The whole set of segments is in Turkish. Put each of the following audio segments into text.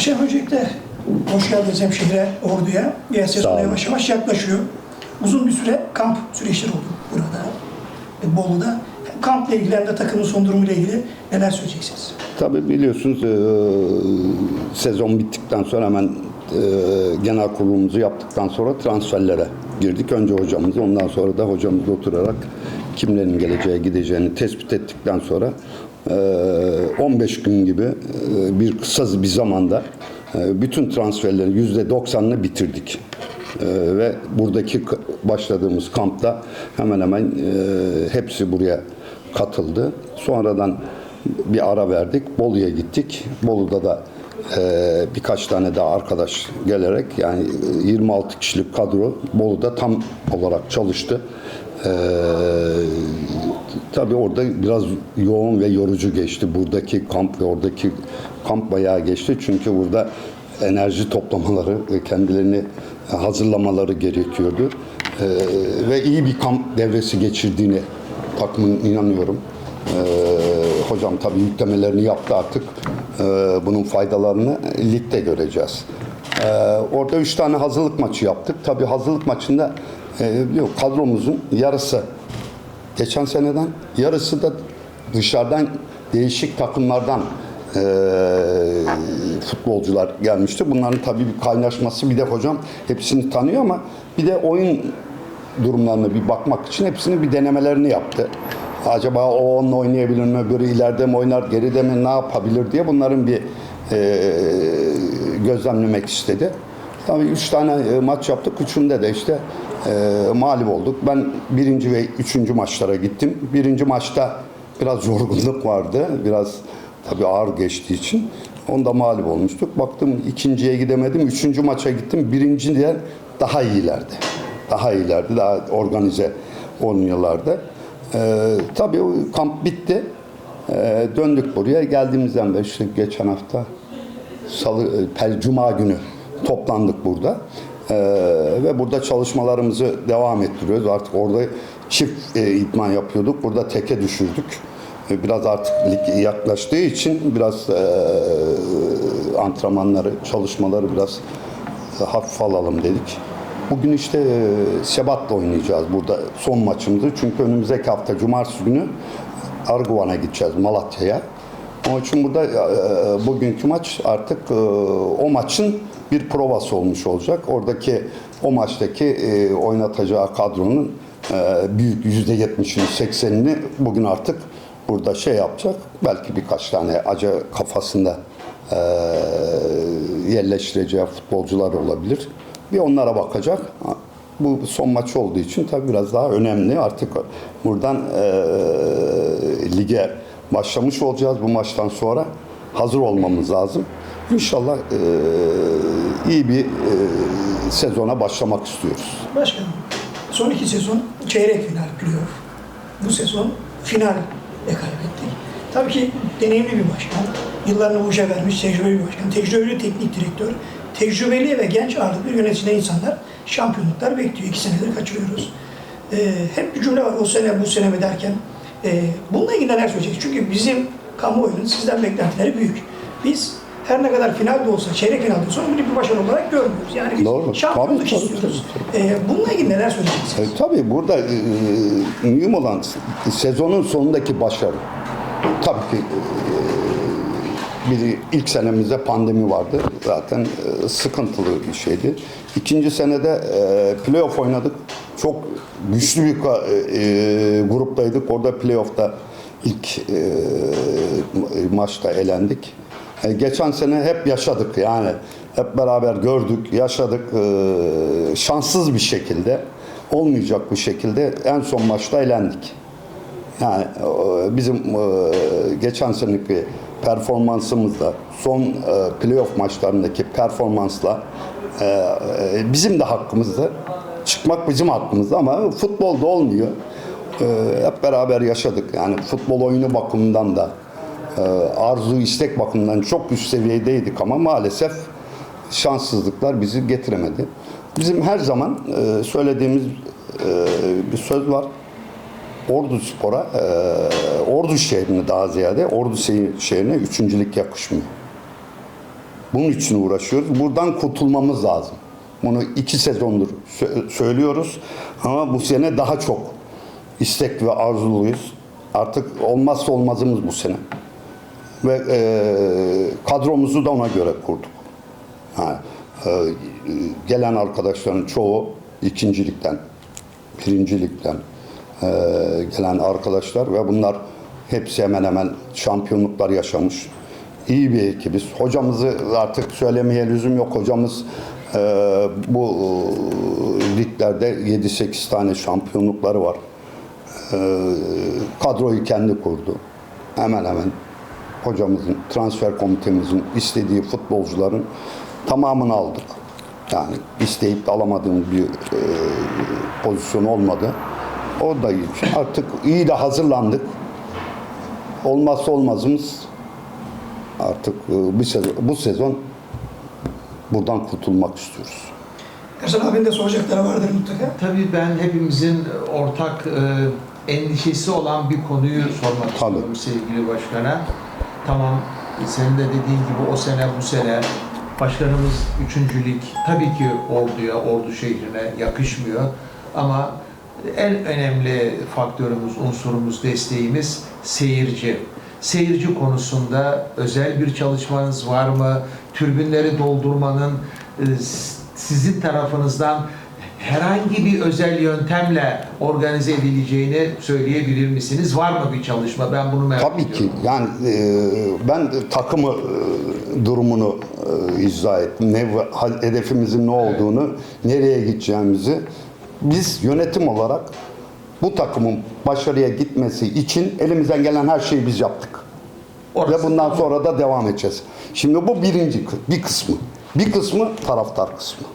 Başkan öncelikle hoş geldiniz hemşehre orduya. Olun. yavaş yavaş yaklaşıyor. Uzun bir süre kamp süreçleri oldu burada. e, Bolu'da. Kampla ilgili hem de takımın son durumuyla ilgili neler söyleyeceksiniz? Tabii biliyorsunuz e, sezon bittikten sonra hemen e, genel kurulumuzu yaptıktan sonra transferlere girdik. Önce hocamız ondan sonra da hocamızla oturarak kimlerin geleceğe gideceğini tespit ettikten sonra e, 15 gün gibi e, bir kısa bir zamanda e, bütün transferlerin %90'ını bitirdik. E, ve buradaki başladığımız kampta hemen hemen hepsi buraya katıldı. Sonradan bir ara verdik. Bolu'ya gittik. Bolu'da da birkaç tane daha arkadaş gelerek yani e, 26 kişilik kadro Bolu'da tam olarak çalıştı. E, tabii orada biraz yoğun ve yorucu geçti. Buradaki kamp ve oradaki kamp bayağı geçti. Çünkü burada enerji toplamaları kendilerini hazırlamaları gerekiyordu. E, ve iyi bir kamp devresi geçirdiğini takımın inanıyorum. Ee, hocam tabii yüklemelerini yaptı artık. Ee, bunun faydalarını ligde göreceğiz. Ee, orada üç tane hazırlık maçı yaptık. Tabii hazırlık maçında e, yok, kadromuzun yarısı geçen seneden, yarısı da dışarıdan değişik takımlardan e, futbolcular gelmişti. Bunların tabii bir kaynaşması bir de hocam hepsini tanıyor ama bir de oyun durumlarına bir bakmak için hepsini bir denemelerini yaptı. Acaba o onunla oynayabilir mi, öbürü ileride mi oynar, geride mi, ne yapabilir diye bunların bir e, gözlemlemek istedi. Tabii üç tane e, maç yaptık. Üçünde de işte e, mağlup olduk. Ben birinci ve üçüncü maçlara gittim. Birinci maçta biraz yorgunluk vardı. Biraz tabii ağır geçtiği için. Onda mağlup olmuştuk. Baktım ikinciye gidemedim. Üçüncü maça gittim. Birinciden daha iyilerdi. Daha iyilerdi. Daha organize oynuyorlardı. Ee, tabii kamp bitti. Ee, döndük buraya. Geldiğimizden beri işte geçen hafta Salı, e, per, Cuma günü toplandık burada. Ee, ve burada çalışmalarımızı devam ettiriyoruz. Artık orada çift e, idman yapıyorduk. Burada teke düşürdük. E, Biraz artık lig yaklaştığı için biraz e, antrenmanları, çalışmaları biraz e, hafif alalım dedik. Bugün işte e, Sebat'la oynayacağız burada son maçımızı. Çünkü önümüzdeki hafta Cumartesi günü Arguvan'a gideceğiz Malatya'ya. Onun için burada e, bugünkü maç artık e, o maçın bir provası olmuş olacak. Oradaki o maçtaki e, oynatacağı kadronun e, büyük yüzde yetmişini, seksenini bugün artık burada şey yapacak. Belki birkaç tane acı kafasında e, yerleştireceği futbolcular olabilir. Bir onlara bakacak. Bu son maç olduğu için tabii biraz daha önemli. Artık buradan e, lige başlamış olacağız bu maçtan sonra. Hazır olmamız lazım. İnşallah e, iyi bir e, sezona başlamak istiyoruz. Başkanım, son iki sezon çeyrek final playoff. Bu sezon final de kaybettik. Tabii ki deneyimli bir başkan, yıllarını bu işe vermiş tecrübeli bir başkan, tecrübeli teknik direktör, tecrübeli ve genç ağırlıklı yönetilen insanlar şampiyonluklar bekliyor. İki senedir kaçırıyoruz. Ee, hep bir cümle var o sene bu sene mi derken. Ee, bununla ilgili neler söyleyeceksiniz? Çünkü bizim kamuoyunun sizden beklentileri büyük. Biz her ne kadar finalde olsa, çeyrek finalde olsa bunu bir başarı olarak görmüyoruz. Yani biz Doğru. şampiyonluk Tabii, tabii, istiyoruz. Ee, bununla ilgili neler söyleyeceksiniz? E, tabii burada e, mühim olan sezonun sonundaki başarı. Tabii ki e, bir ilk senemizde pandemi vardı. Zaten e, sıkıntılı bir şeydi. İkinci senede e, playoff oynadık. Çok güçlü bir ka- e, gruptaydık. Orada playoff'ta ilk e, maçta elendik. E, geçen sene hep yaşadık yani. Hep beraber gördük, yaşadık. E, şanssız bir şekilde, olmayacak bir şekilde en son maçta elendik. Yani e, bizim e, geçen seneki performansımızla, son e, playoff maçlarındaki performansla e, e, bizim de hakkımızda. Çıkmak bizim hakkımızda ama futbolda olmuyor. E, Hep beraber yaşadık. Yani futbol oyunu bakımından da, e, arzu istek bakımından çok üst seviyedeydik ama maalesef şanssızlıklar bizi getiremedi. Bizim her zaman e, söylediğimiz e, bir söz var. Ordu Spor'a, e, Ordu şehrine daha ziyade, Ordu şehrine üçüncülük yakışmıyor. Bunun için uğraşıyoruz. Buradan kurtulmamız lazım. Bunu iki sezondur sö- söylüyoruz ama bu sene daha çok istek ve arzuluyuz. Artık olmazsa olmazımız bu sene. Ve e, kadromuzu da ona göre kurduk. Ha, e, gelen arkadaşların çoğu ikincilikten, birincilikten gelen arkadaşlar ve bunlar hepsi hemen hemen şampiyonluklar yaşamış. İyi bir ekibiz. Hocamızı artık söylemeye lüzum yok. Hocamız e, bu e, liglerde 7-8 tane şampiyonlukları var. E, kadroyu kendi kurdu. Hemen hemen hocamızın, transfer komitemizin istediği futbolcuların tamamını aldık. Yani isteyip de alamadığım bir e, pozisyon olmadı. O da iyi. Artık iyi de hazırlandık. Olmazsa olmazımız artık e, bir sezon, bu sezon buradan kurtulmak istiyoruz. Ersan abinin de soracakları vardır mutlaka. Tabii ben hepimizin ortak e, endişesi olan bir konuyu sormak Tabii. istiyorum sevgili başkana. Tamam senin de dediğin gibi o sene bu sene başkanımız üçüncülük tabii ki orduya, ordu şehrine yakışmıyor. Ama en önemli faktörümüz, unsurumuz, desteğimiz seyirci. Seyirci konusunda özel bir çalışmanız var mı? Türbünleri doldurmanın e, sizin tarafınızdan herhangi bir özel yöntemle organize edileceğini söyleyebilir misiniz? Var mı bir çalışma? Ben bunu merak Tabii ediyorum. ki. Yani e, ben takımı e, durumunu e, izah ettim. Ne, hedefimizin ne olduğunu, nereye gideceğimizi biz yönetim olarak bu takımın başarıya gitmesi için elimizden gelen her şeyi biz yaptık. Orası Ve bundan sonra da devam edeceğiz. Şimdi bu birinci bir kısmı. Bir kısmı taraftar kısmı.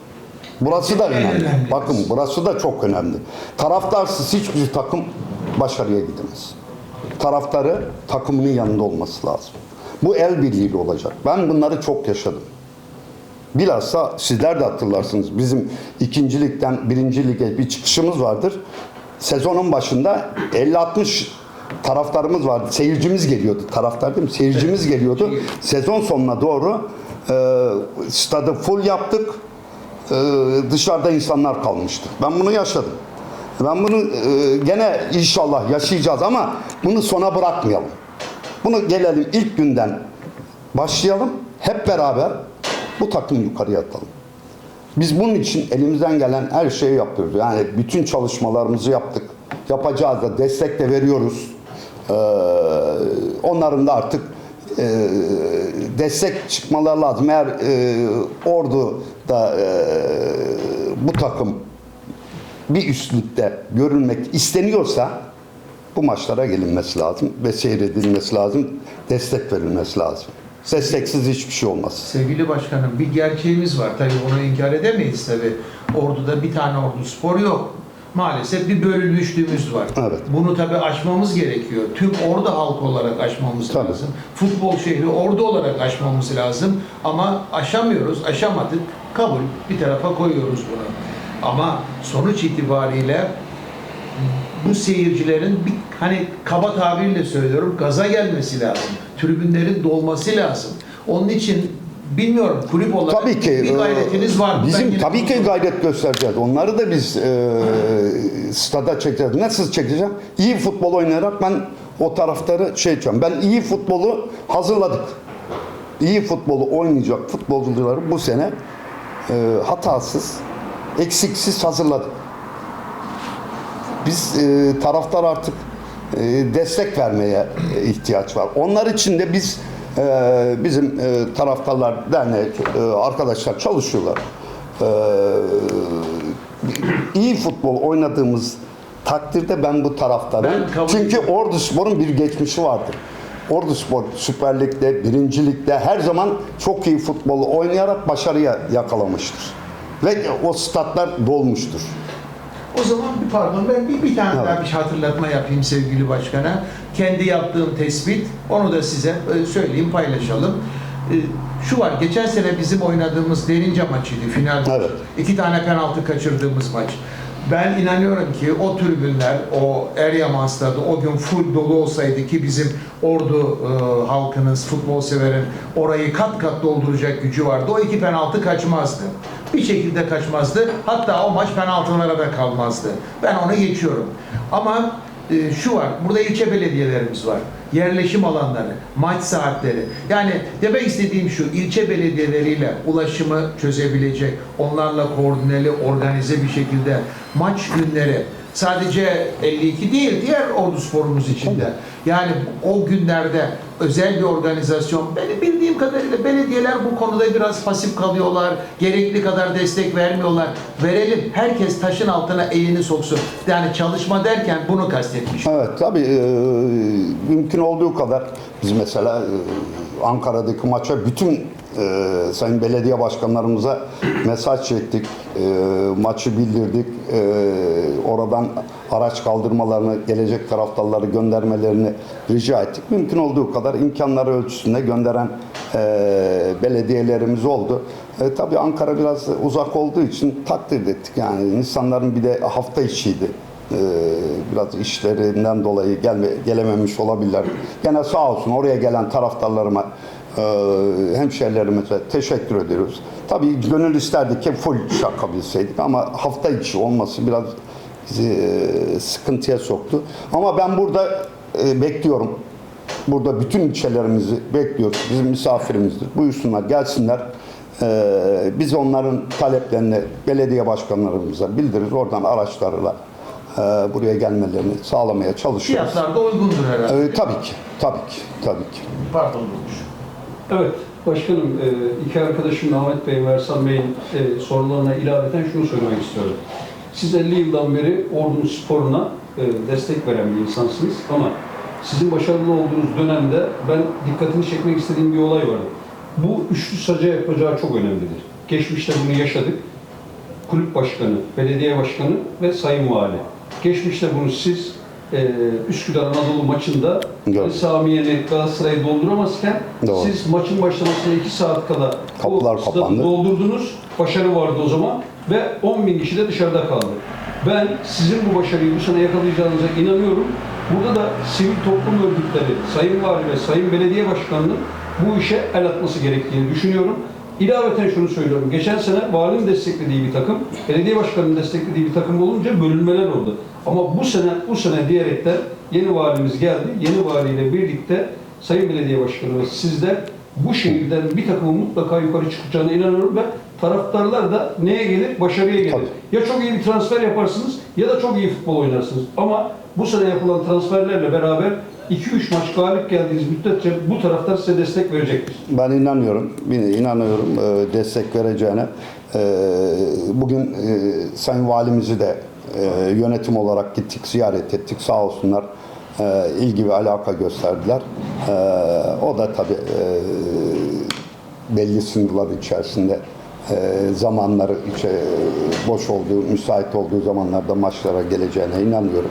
Burası da önemli. önemli Bakın burası da çok önemli. Taraftarsız hiçbir takım başarıya gidemez. Taraftarı takımının yanında olması lazım. Bu el birliğiyle olacak. Ben bunları çok yaşadım. Bilhassa sizler de hatırlarsınız. Bizim ikincilikten birinci lige bir çıkışımız vardır. Sezonun başında 50-60 taraftarımız vardı. Seyircimiz geliyordu. Taraftar değil mi? Seyircimiz geliyordu. Sezon sonuna doğru e, stadı full yaptık. E, dışarıda insanlar kalmıştı. Ben bunu yaşadım. Ben bunu e, gene inşallah yaşayacağız ama bunu sona bırakmayalım. Bunu gelelim ilk günden başlayalım. Hep beraber bu takımı yukarıya atalım. Biz bunun için elimizden gelen her şeyi yapıyoruz. Yani bütün çalışmalarımızı yaptık. Yapacağız da destek de veriyoruz. Ee, onların da artık e, destek çıkmaları lazım. Eğer e, ordu da e, bu takım bir üstlükte görülmek isteniyorsa bu maçlara gelinmesi lazım ve seyredilmesi lazım. Destek verilmesi lazım. Desteksiz hiçbir şey olmaz. Sevgili başkanım bir gerçeğimiz var. Tabii bunu inkar edemeyiz tabii. Ordu'da bir tane ordu spor yok. Maalesef bir bölünmüşlüğümüz var. Evet. Bunu tabii aşmamız gerekiyor. Tüm ordu halkı olarak aşmamız Tabii. lazım. Futbol şehri ordu olarak aşmamız lazım. Ama aşamıyoruz, aşamadık. Kabul, bir tarafa koyuyoruz bunu. Ama sonuç itibariyle bu seyircilerin bir hani kaba tabirle söylüyorum gaza gelmesi lazım. Tribünlerin dolması lazım. Onun için bilmiyorum kulüp olarak Tabii ki. bir gayretiniz e, var mı? Bizim tabii ki gayret göstereceğiz. Onları da biz e, stada çekeceğiz. Nasıl çekeceğim? İyi futbol oynayarak ben o taraftarı şey yapacağım. Ben iyi futbolu hazırladık. İyi futbolu oynayacak futbolcuları bu sene e, hatasız, eksiksiz hazırladık. Biz e, taraftar artık e, destek vermeye e, ihtiyaç var. Onlar için de biz e, bizim e, taraftarlar derneği e, arkadaşlar çalışıyorlar. E, iyi futbol oynadığımız takdirde ben bu taraftarı Ben çünkü. Ordu Spor'un bir geçmişi vardır. Ordu Spor Süper Lig'de, birincilikte her zaman çok iyi futbolu oynayarak başarıya yakalamıştır. Ve o statlar dolmuştur. O zaman bir pardon ben bir, bir tane Evet. daha bir hatırlatma yapayım sevgili başkana. Kendi yaptığım tespit onu da size e, söyleyeyim paylaşalım. E, Şu var geçen sene bizim oynadığımız Derince maçıydı final. Evet. İki tane penaltı kaçırdığımız maç. Ben inanıyorum ki o tribünler, o Eryaman stadı o gün full dolu olsaydı ki bizim Ordu e, halkının, futbol severin orayı kat kat dolduracak gücü vardı. O iki penaltı kaçmazdı. Bir şekilde kaçmazdı. Hatta o maç penaltılara da kalmazdı. Ben onu geçiyorum. Ama e, şu var, burada ilçe belediyelerimiz var. Yerleşim alanları, maç saatleri. Yani demek istediğim şu, ilçe belediyeleriyle ulaşımı çözebilecek, onlarla koordineli, organize bir şekilde maç günleri, sadece 52 değil, diğer ordu sporumuz içinde. Yani o günlerde özel bir organizasyon, benim bildiğim kadarıyla belediyeler bu konuda biraz pasif kalıyorlar, gerekli kadar destek vermiyorlar. Verelim, herkes taşın altına elini soksun. Yani çalışma derken bunu kastetmiş. Evet tabii e, mümkün olduğu kadar biz mesela e, Ankara'daki maça bütün e, sayın belediye başkanlarımıza mesaj çektik. E, maçı bildirdik. E, oradan araç kaldırmalarını, gelecek taraftarları göndermelerini rica ettik. Mümkün olduğu kadar imkanları ölçüsünde gönderen e, belediyelerimiz oldu. E, tabii Ankara biraz uzak olduğu için takdir ettik. Yani insanların bir de hafta içiydi. Biraz işlerinden dolayı gelme, gelememiş olabilirler. Gene sağ olsun oraya gelen taraftarlarıma, e, hemşehrilerimize teşekkür ediyoruz. Tabii gönül isterdik ki full çakabilseydik ama hafta içi olması biraz bizi e, sıkıntıya soktu. Ama ben burada e, bekliyorum. Burada bütün ilçelerimizi bekliyoruz. Bizim misafirimizdir. Buyursunlar, gelsinler. Ee, biz onların taleplerini belediye başkanlarımıza bildiririz. Oradan araçlarla e, buraya gelmelerini sağlamaya çalışıyoruz. Fiyatlar da uygundur herhalde. Ee, tabii ki, tabii ki, tabii ki. Pardon. Evet, başkanım e, iki arkadaşım Ahmet Bey ve Ersan Bey'in e, sorularına ilaveten şunu söylemek istiyorum. Siz 50 yıldan beri Ordu sporuna e, destek veren bir insansınız ama sizin başarılı olduğunuz dönemde ben dikkatini çekmek istediğim bir olay vardı. Bu üçlü saca yapacağı çok önemlidir. Geçmişte bunu yaşadık. Kulüp başkanı, belediye başkanı ve sayın vali. Geçmişte bunu siz e, Üsküdar Anadolu maçında. Ali Samiye'ni Galatasaray'ı dolduramazken Doğru. siz maçın başlamasına 2 saat kala Kapılar kapandı. doldurdunuz. Başarı vardı o zaman ve 10 bin kişi de dışarıda kaldı. Ben sizin bu başarıyı bu sene yakalayacağınıza inanıyorum. Burada da sivil toplum örgütleri, Sayın Vali ve Sayın Belediye Başkanı'nın bu işe el atması gerektiğini düşünüyorum. İlaveten şunu söylüyorum. Geçen sene valinin desteklediği bir takım, belediye başkanının desteklediği bir takım olunca bölünmeler oldu. Ama bu sene bu sene diyerekten yeni valimiz geldi. Yeni valiyle birlikte Sayın Belediye Başkanı sizler bu şehirden bir takımın mutlaka yukarı çıkacağına inanıyorum ve taraftarlar da neye gelir? Başarıya gelir. Tabii. Ya çok iyi bir transfer yaparsınız ya da çok iyi futbol oynarsınız. Ama bu sene yapılan transferlerle beraber 2-3 maç galip geldiğiniz müddetçe bu taraftar size destek verecektir. Ben inanıyorum, inanıyorum e, destek vereceğine. E, Bugün e, Sayın Valimizi de e, yönetim olarak gittik, ziyaret ettik. Sağ olsunlar ilgi ve alaka gösterdiler. O da tabii belli sınırlar içerisinde zamanları içe, boş olduğu, müsait olduğu zamanlarda maçlara geleceğine inanıyorum.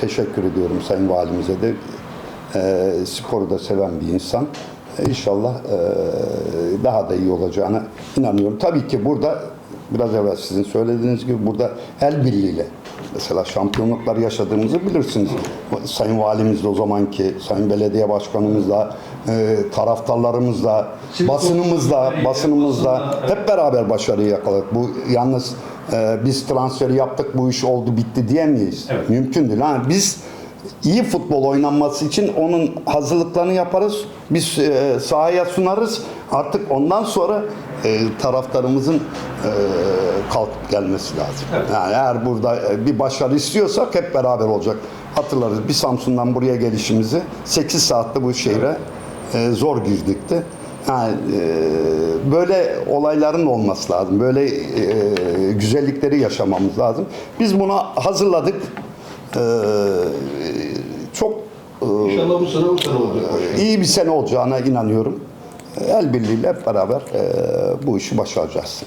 Teşekkür ediyorum Sayın Valimize de. E, sporu da seven bir insan. E, İnşallah e, daha da iyi olacağına inanıyorum. Tabii ki burada biraz evvel sizin söylediğiniz gibi burada el birliğiyle mesela şampiyonluklar yaşadığımızı bilirsiniz. Sayın Valimiz de o zamanki, Sayın Belediye Başkanımızla, e, taraftarlarımızla, basınımızla, basınımızla hep beraber başarıyı yakaladık. Bu yalnız e, biz transferi yaptık, bu iş oldu, bitti diyemeyiz. Evet. Mümkün değil. Ha, biz iyi futbol oynanması için onun hazırlıklarını yaparız. Biz e, sahaya sunarız. Artık ondan sonra e, taraftarımızın e, kalkıp gelmesi lazım. Evet. Yani eğer burada e, bir başarı istiyorsak hep beraber olacak. Hatırlarız bir Samsun'dan buraya gelişimizi 8 saatte bu şehre e, zor girdikti. Yani, e, böyle olayların olması lazım. Böyle e, güzellikleri yaşamamız lazım. Biz buna hazırladık. E, çok e, İnşallah bu sene bu sene olacak. iyi bir sene olacağına inanıyorum. El birliğiyle hep beraber e, bu işi başaracağız.